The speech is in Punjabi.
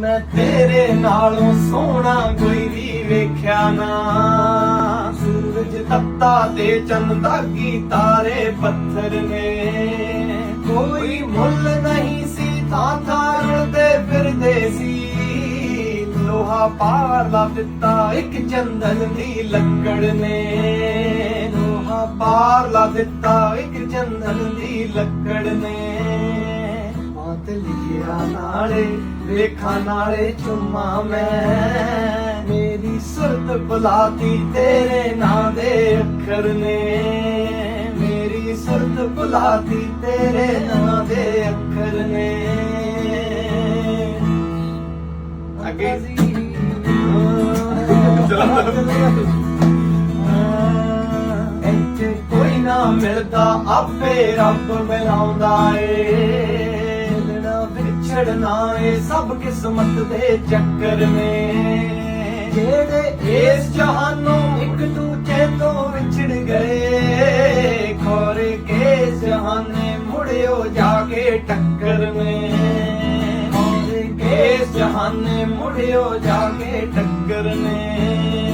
ਮੈਂ ਤੇਰੇ ਨਾਲੋਂ ਸੋਹਣਾ ਕੋਈ ਵੀ ਵੇਖਿਆ ਨਾ। ਸੂਰਜ ਤੱਤਾ ਤੇ ਚੰਨ ਦਾਗੀ ਤਾਰੇ ਪੱਥਰ ਨੇ। ਕੋਈ ਮੁੱਲ ਨਹੀਂ ਸੀ ਥਾਂ ਥਾਂ ਰੁਲਦੇ ਫਿਰਦੇ ਸੀ। ਲੋਹਾ ਪਾਰ ਲਾ ਦਿੱਤਾ ਇੱਕ ਚੰਦਨ ਦੀ ਲੱਕੜ ਨੇ। ਲੋਹਾ ਪਾਰ ਲਾ ਦਿੱਤਾ ਇੱਕ ਚੰਦਨ ਦੀ ਲੱਕੜ ਨੇ। ਮਾਤ ਲਿਖਿਆ ਨਾਲੇ ਵੇਖਾਂ ਨਾਲੇ ਚੁੰਮਾ ਮੈਂ। ਮੇਰੀ ਸੁਰਤ ਬੁਲਾਤੀ ਤੇਰੇ ਨਾਂ ਦੇ ਅੱਖਰ ਨੇ। ਮੇਰੀ ਸੁਰਤ ਬੁਲਾਤੀ ਤੇਰੇ ਨਾਂ ਦੇ ਅੱਖਰ ਨੇ। ਅੱਗੇ। ਇੱਥੇ ਕੋਈ ਨਾ ਮਿਲਦਾ ਆਪੇ ਰੱਬ ਮਿਲਾਉਂਦਾ ਏ। ਵਿਛੜਨਾ ਏ ਸਭ ਕਿਸਮਤ ਦੇ ਚੱਕਰ ਨੇ। ਜਿਹੜੇ ਇਸ ਜਹਾਨੋਂ ਇੱਕ ਦੂਜੇ ਤੋਂ ਵਿਛੜ ਗਏ, ਖੋਰੇ ਕੇ ਜਹਾਨੇ ਮੁੜਿਓ ਜਾ ਕੇ ਟੱਕਰ ਨੇ। ਖੋਰੇ ਕੇ ਜਹਾਨੇ ਮੁੜਿਓ ਜਾ ਕੇ ਟੱਕਰ ਨੇ।